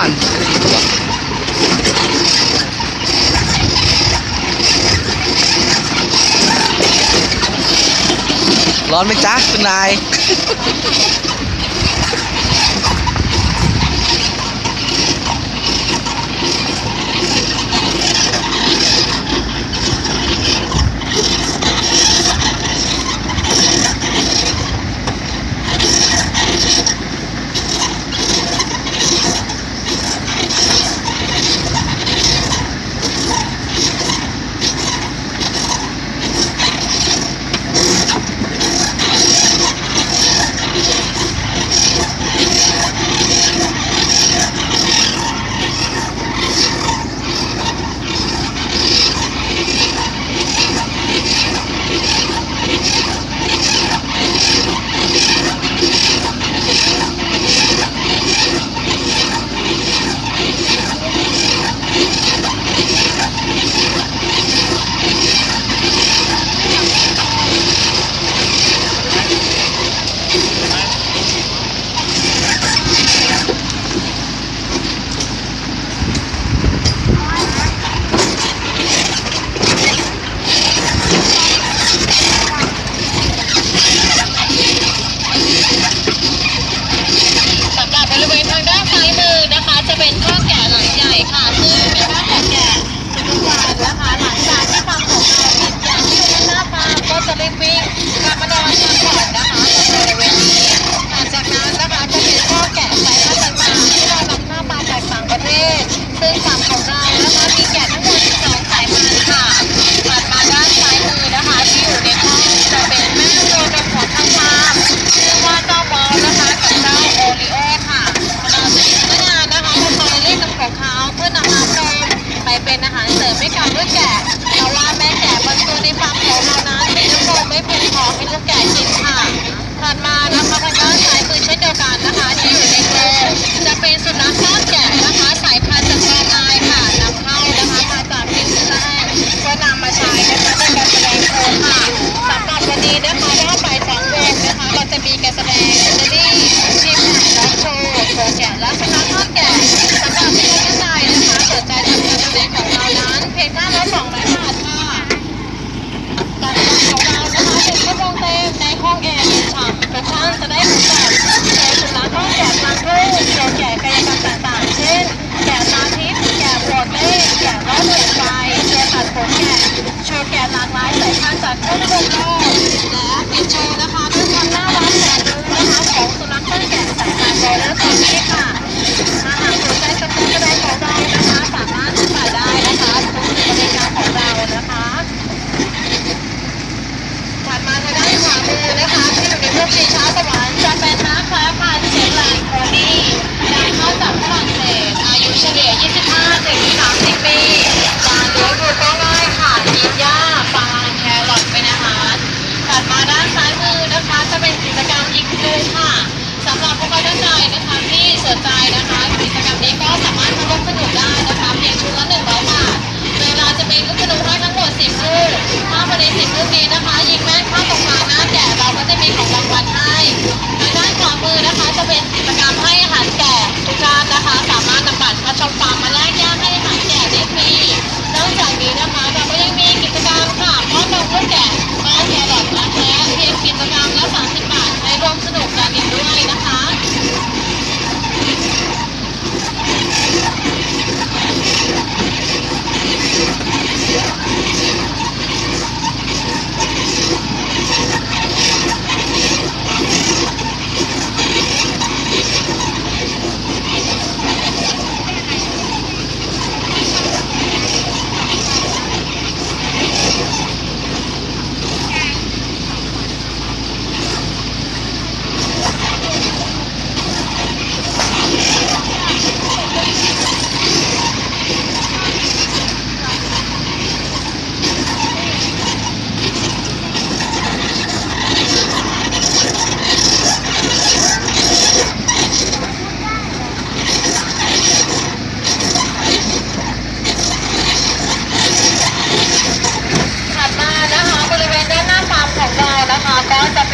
านร้อนไหมจ๊ะคุณนาย ไปเป็นอาหารเสริมให้กับลูกแกะเพราะว่าแม่แกะบรรจุในฟาร์มของเรานั้นมีน้ำโป่งไม่เพียงพอให้ลูกแกะกินค่ะถัดมานะคะทางด้านซ้ายคือเช่นเดียวกันนะคะที่อยู่ในกรงจะเป็นสุนัขด้าน ชิช้าสวรรค์จะเป็นนักแพ้พันเชลานโคนี่จากเข้าจากฝรั่งเศสอายุเฉลี่ย 25 ถึง 30 ปีจานเลี้ยงดูก็ง่ายค่ะกิหญ้าฟางแครอทเป็นอาหารตัดมาด้านซ้ายมือนะคะจะเป็นกิจกรรมยิงปืนค่ะสำหรับผู้เข้าด้านใดนะคะที่สนใจนะคะ Bye.